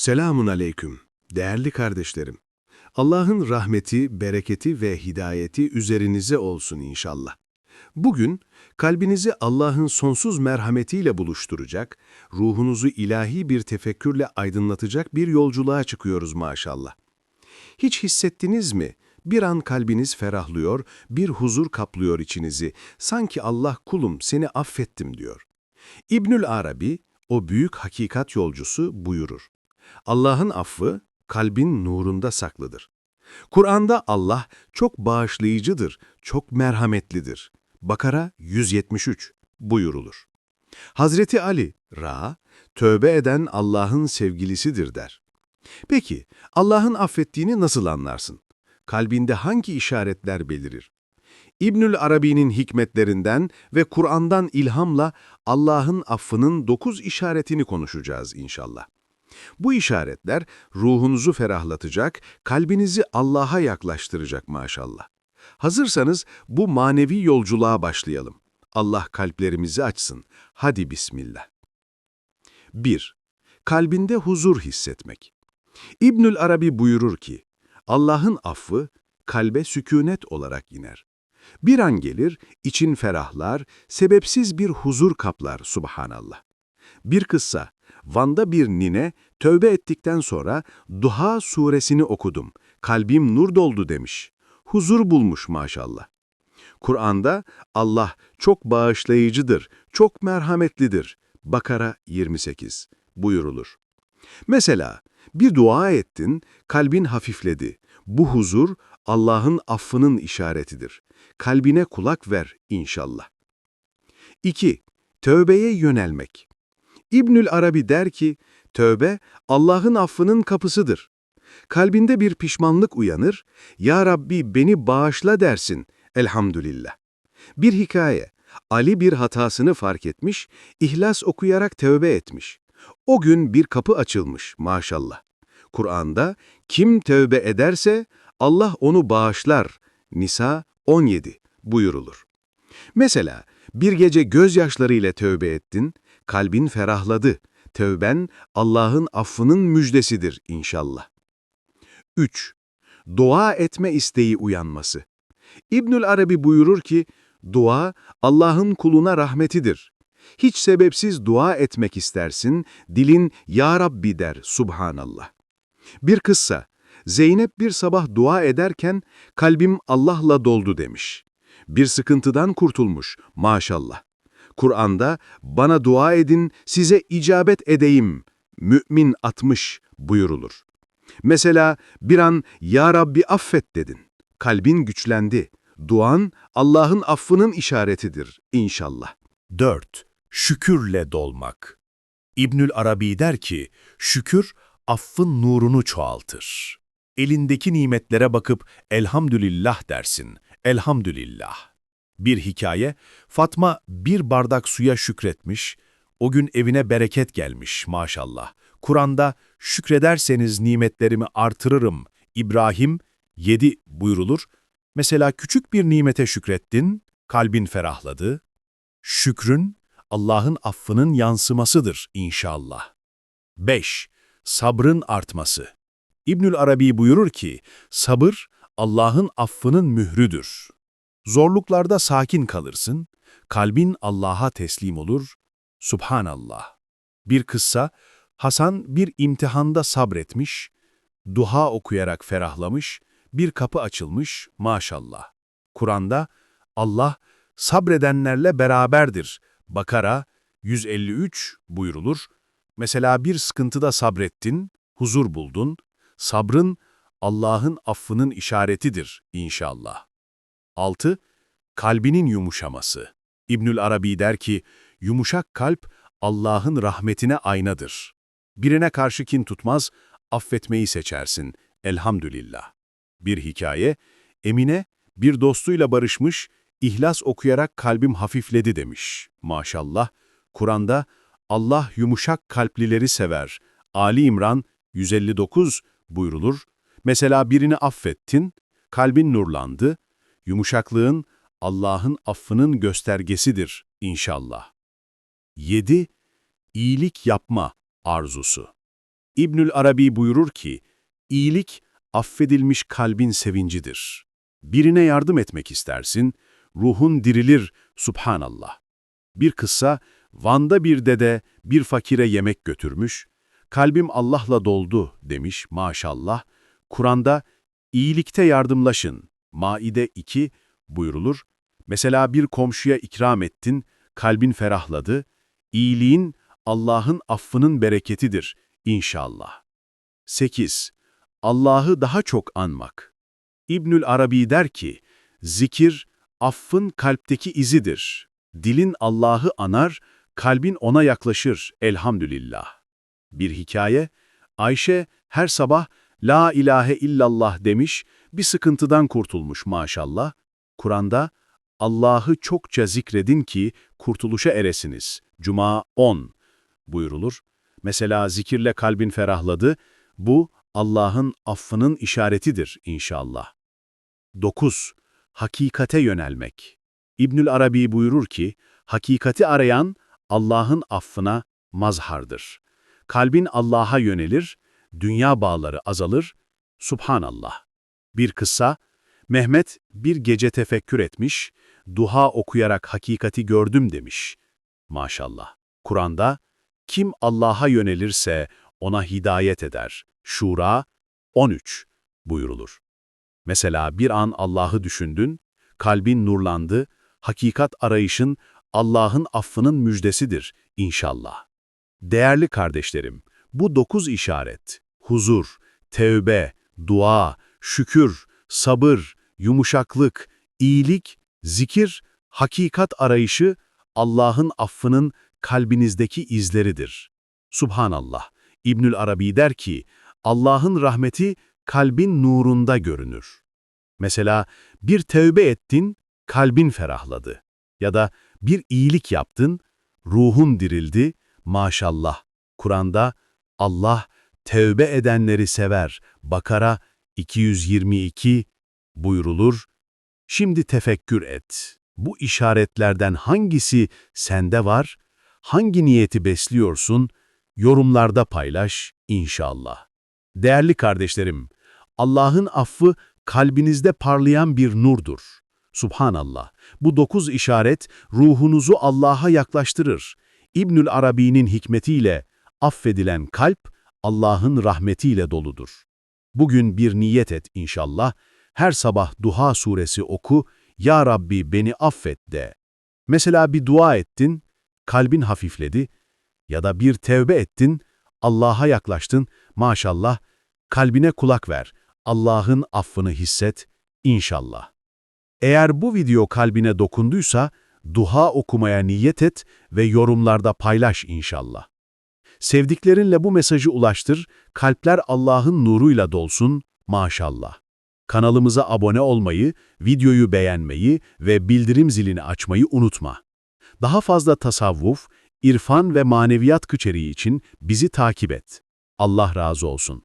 Selamun aleyküm, değerli kardeşlerim. Allah'ın rahmeti, bereketi ve hidayeti üzerinize olsun inşallah. Bugün kalbinizi Allah'ın sonsuz merhametiyle buluşturacak, ruhunuzu ilahi bir tefekkürle aydınlatacak bir yolculuğa çıkıyoruz maşallah. Hiç hissettiniz mi? Bir an kalbiniz ferahlıyor, bir huzur kaplıyor içinizi. Sanki Allah kulum seni affettim diyor. İbnül Arabi, o büyük hakikat yolcusu buyurur. Allah'ın affı kalbin nurunda saklıdır. Kur'an'da Allah çok bağışlayıcıdır, çok merhametlidir. Bakara 173 buyurulur. Hazreti Ali, Ra, tövbe eden Allah'ın sevgilisidir der. Peki, Allah'ın affettiğini nasıl anlarsın? Kalbinde hangi işaretler belirir? İbnül Arabi'nin hikmetlerinden ve Kur'an'dan ilhamla Allah'ın affının dokuz işaretini konuşacağız inşallah. Bu işaretler ruhunuzu ferahlatacak, kalbinizi Allah'a yaklaştıracak maşallah. Hazırsanız bu manevi yolculuğa başlayalım. Allah kalplerimizi açsın. Hadi bismillah. 1. Kalbinde huzur hissetmek. İbnül Arabi buyurur ki, Allah'ın affı kalbe sükunet olarak iner. Bir an gelir, için ferahlar, sebepsiz bir huzur kaplar subhanallah. Bir kıssa, Van'da bir nine tövbe ettikten sonra Duha suresini okudum, kalbim nur doldu demiş. Huzur bulmuş maşallah. Kur'an'da Allah çok bağışlayıcıdır, çok merhametlidir. Bakara 28 buyurulur. Mesela bir dua ettin, kalbin hafifledi. Bu huzur Allah'ın affının işaretidir. Kalbine kulak ver inşallah. 2. Tövbeye yönelmek. İbnül Arabi der ki, tövbe Allah'ın affının kapısıdır. Kalbinde bir pişmanlık uyanır, Ya Rabbi beni bağışla dersin, elhamdülillah. Bir hikaye, Ali bir hatasını fark etmiş, ihlas okuyarak tövbe etmiş. O gün bir kapı açılmış maşallah. Kur'an'da kim tövbe ederse Allah onu bağışlar. Nisa 17 buyurulur. Mesela bir gece gözyaşlarıyla tövbe ettin, kalbin ferahladı. Tövben Allah'ın affının müjdesidir inşallah. 3. Dua etme isteği uyanması. İbnül Arabi buyurur ki, dua Allah'ın kuluna rahmetidir. Hiç sebepsiz dua etmek istersin, dilin Ya Rabbi der subhanallah. Bir kıssa, Zeynep bir sabah dua ederken kalbim Allah'la doldu demiş. Bir sıkıntıdan kurtulmuş maşallah. Kur'an'da bana dua edin size icabet edeyim, mümin 60 buyurulur. Mesela bir an Ya Rabbi affet dedin. Kalbin güçlendi. Duan Allah'ın affının işaretidir inşallah. 4. Şükürle dolmak. İbnül Arabi der ki, şükür affın nurunu çoğaltır. Elindeki nimetlere bakıp elhamdülillah dersin, elhamdülillah. Bir hikaye, Fatma bir bardak suya şükretmiş, o gün evine bereket gelmiş maşallah. Kur'an'da şükrederseniz nimetlerimi artırırım, İbrahim 7 buyrulur. Mesela küçük bir nimete şükrettin, kalbin ferahladı. Şükrün, Allah'ın affının yansımasıdır inşallah. 5. Sabrın artması. İbnül Arabi buyurur ki, sabır Allah'ın affının mührüdür. Zorluklarda sakin kalırsın, kalbin Allah'a teslim olur, Subhanallah. Bir kıssa, Hasan bir imtihanda sabretmiş, duha okuyarak ferahlamış, bir kapı açılmış, maşallah. Kur'an'da Allah sabredenlerle beraberdir. Bakara 153 buyrulur. Mesela bir sıkıntıda sabrettin, huzur buldun. Sabrın Allah'ın affının işaretidir inşallah. 6. Kalbinin yumuşaması. İbnül Arabi der ki, yumuşak kalp Allah'ın rahmetine aynadır. Birine karşı kin tutmaz, affetmeyi seçersin. Elhamdülillah. Bir hikaye, Emine bir dostuyla barışmış, ihlas okuyarak kalbim hafifledi demiş. Maşallah, Kur'an'da Allah yumuşak kalplileri sever. Ali İmran 159 buyrulur. Mesela birini affettin, kalbin nurlandı, Yumuşaklığın Allah'ın affının göstergesidir inşallah. 7. İyilik yapma arzusu. İbnül Arabi buyurur ki, iyilik affedilmiş kalbin sevincidir. Birine yardım etmek istersin, ruhun dirilir, subhanallah. Bir kıssa, Van'da bir dede bir fakire yemek götürmüş, kalbim Allah'la doldu demiş maşallah. Kur'an'da iyilikte yardımlaşın, Maide 2 buyurulur. Mesela bir komşuya ikram ettin, kalbin ferahladı, iyiliğin Allah'ın affının bereketidir inşallah. 8. Allah'ı daha çok anmak. İbnül Arabi der ki, zikir, affın kalpteki izidir. Dilin Allah'ı anar, kalbin ona yaklaşır elhamdülillah. Bir hikaye, Ayşe her sabah La ilahe illallah demiş, bir sıkıntıdan kurtulmuş maşallah. Kur'an'da Allah'ı çokça zikredin ki kurtuluşa eresiniz. Cuma 10 buyurulur. Mesela zikirle kalbin ferahladı, bu Allah'ın affının işaretidir inşallah. 9. Hakikate yönelmek. İbnül Arabi buyurur ki, hakikati arayan Allah'ın affına mazhardır. Kalbin Allah'a yönelir, dünya bağları azalır, subhanallah. Bir kıssa, Mehmet bir gece tefekkür etmiş, duha okuyarak hakikati gördüm demiş. Maşallah. Kur'an'da, kim Allah'a yönelirse ona hidayet eder. Şura 13 buyurulur. Mesela bir an Allah'ı düşündün, kalbin nurlandı, hakikat arayışın Allah'ın affının müjdesidir inşallah. Değerli kardeşlerim, bu dokuz işaret, huzur, tevbe, dua, şükür, sabır, yumuşaklık, iyilik, zikir, hakikat arayışı, Allah'ın affının kalbinizdeki izleridir. Subhanallah, İbnül Arabi der ki, Allah'ın rahmeti kalbin nurunda görünür. Mesela bir tevbe ettin, kalbin ferahladı. Ya da bir iyilik yaptın, ruhun dirildi, maşallah. Kur'an'da Allah tevbe edenleri sever. Bakara 222 buyrulur. Şimdi tefekkür et. Bu işaretlerden hangisi sende var? Hangi niyeti besliyorsun? Yorumlarda paylaş inşallah. Değerli kardeşlerim, Allah'ın affı kalbinizde parlayan bir nurdur. Subhanallah. Bu dokuz işaret ruhunuzu Allah'a yaklaştırır. İbnül Arabi'nin hikmetiyle affedilen kalp Allah'ın rahmetiyle doludur. Bugün bir niyet et inşallah. Her sabah Duha suresi oku, Ya Rabbi beni affet de. Mesela bir dua ettin, kalbin hafifledi ya da bir tevbe ettin, Allah'a yaklaştın, maşallah, kalbine kulak ver, Allah'ın affını hisset, inşallah. Eğer bu video kalbine dokunduysa, duha okumaya niyet et ve yorumlarda paylaş inşallah. Sevdiklerinle bu mesajı ulaştır, kalpler Allah'ın nuruyla dolsun, maşallah. Kanalımıza abone olmayı, videoyu beğenmeyi ve bildirim zilini açmayı unutma. Daha fazla tasavvuf, irfan ve maneviyat kıçeriği için bizi takip et. Allah razı olsun.